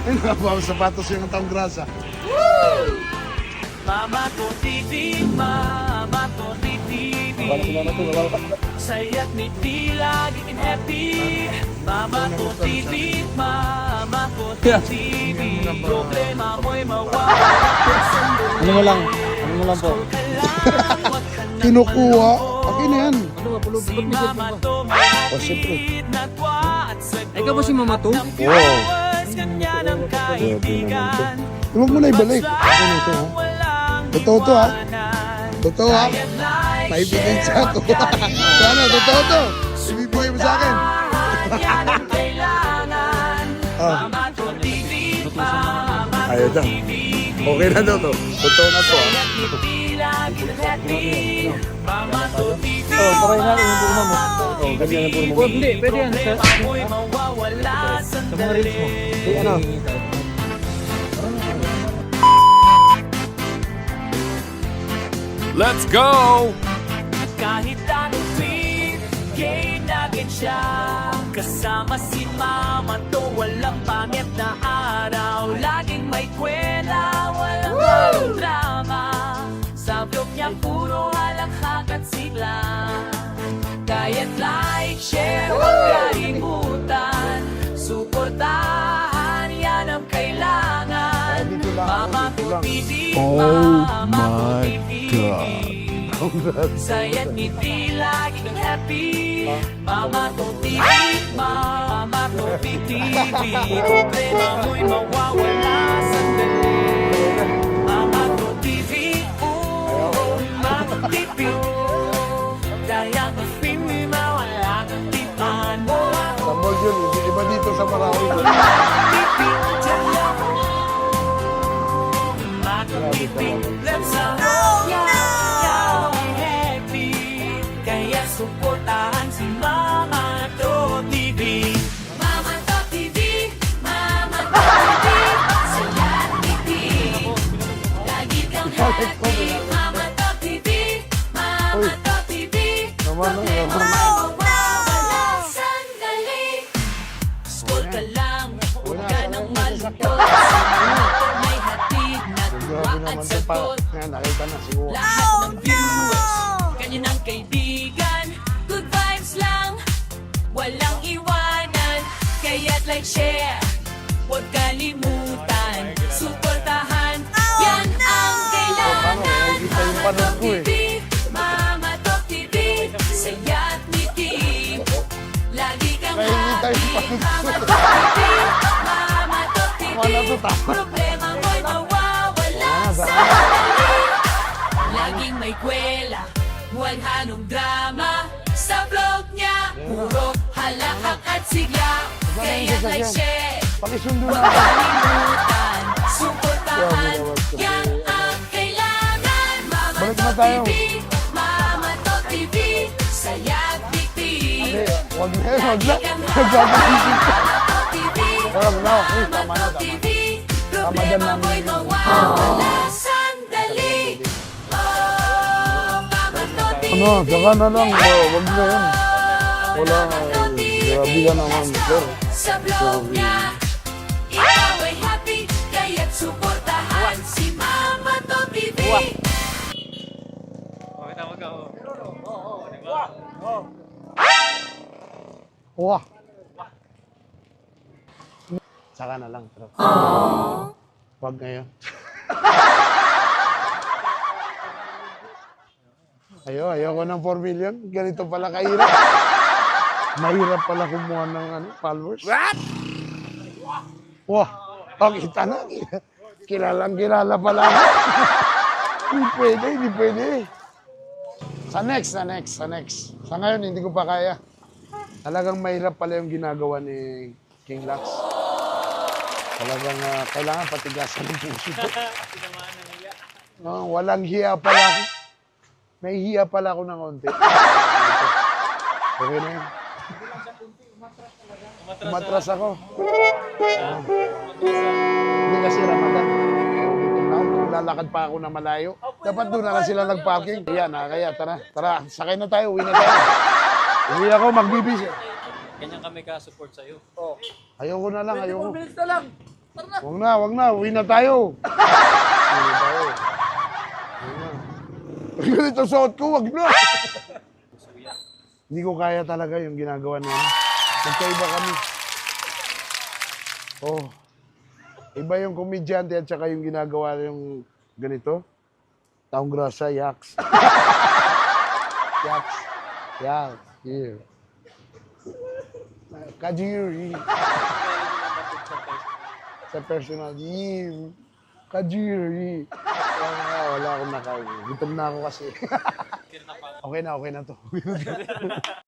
Ay, nakabawa sapatos yung taong grasa. Mama ko TV, mama ko TV Saya't ngiti, laging happy Mama ko TV, mama ko TV Problema mo'y mawawala Ano mo lang? Ano mo lang po? Kinukuha. Na yan. Ano ba? Pulog, ni to O, siyempre. may na twa at sagot Ikaw ba si Mama to? kanya ng kaibigan Huwag mo na ibalik. Na ito, ha? Totoo to, ha? Totoo, ha? Ebidensya share, to. Sana, totoo to. Ibibigay mo sa akin. Ah. Mama to TV, Mama Ayaw to daw. Okay na daw to. Totoo na to, to Oh, try natin yung mo. Oh, ganyan ang buo mo. Hindi, pwede yan. Sa, sa mga reels mo. ano? Let's go! Kahit anong tweet, gay nugget siya. Kasama si mama to, walang pangit na araw. Laging may kwela, walang drama. Sa vlog niya puro halakhak at sigla Ko TV, Mama ko TV Saya't ngiti, laging happy Mama to TV, Mama to TV Problema mo'y mawawala sandali Mama to TV, ooh, Mama TV Kaya ko film, mawala kang tipan Sa mall yun, iba dito sa Marawi. TV, Mama to TV, let's roll now happy. Kaya suportahan si Mama to TV Mama to TV, Mama to TV Saya't ngiti Lagi kang happy. Mama to TV, Mama to TV Naman, no, naman. Mawawala. Sandali. Scroll ka lang, huwag ka nang malungkot naman to pa. Yan, nakita na si Juan. lahat ng viewers, kanya ng kaibigan Good vibes lang, walang iwanan Kaya't like, share, huwag kalimutan Suportahan, yan ang kailangan. Yung panood ko eh. TV, Mama Top TV, saya't ngiti Lagi kang happy. panood ko. Mama Top TV, Mama Top TV. Problema may kwela, wala nung drama Sa vlog niya, puro halakak at sigla. Kaya like, share, huwag na. kalimutan. Suportahan, yan ang kailangan. Mama na tayo. TV, Mama to TV ngiti Hindi, Huwag na yun, huwag na. To TV, Huwag na, tama na, tama. TV Tama dyan namin. Ano, saka na lang. oh, Huwag na yun. Wala, grabe ka naman, sir. Sa vlog niya Ikaw ay happy Kaya't suportahan Si Mama to TV Wah. Saka na lang. Pero. Huwag ngayon. Ayo, ayoko ng 4 million. Ganito pala kahirap. Mahirap pala kumuha ng ano, followers. What? Wah. Oh, kita na. Kilalang kilala pala ako. hindi pwede, hindi pwede. Sa next, sa next, sa next. Sa ngayon, hindi ko pa kaya. Talagang mahirap pala yung ginagawa ni King Lux. Talagang ah, kailangan patigasan ng puso ko. No, walang hiya pala ako. May hiya pala ako ng konti. Okay na yun. Umatras ako. Ah. Hindi kasi Ramadan. Na. Lalakad pa ako na malayo. Dapat doon na lang sila nag-parking. Kaya na, kaya tara. Tara, sakay na tayo. Uwi na tayo. Uwi ako, magbibis. Ganyan kami ka-support sa'yo. Ayoko na lang, ayoko. minutes na lang. Huwag na, huwag na. Uwi na tayo. Uwi na tayo. Uwi na. Ganito suot ko, wag na. Hindi ko kaya talaga yung ginagawa namin. Magkaiba kami. Oh. Iba yung komedyante at saka yung ginagawa yung ganito. Taong grasa, yaks. yaks. Yaks. Here. Kajiri. Sa personal. Here. Kajiri. Wala, wala akong nakain. Gutom na ako kasi. okay na, okay na to.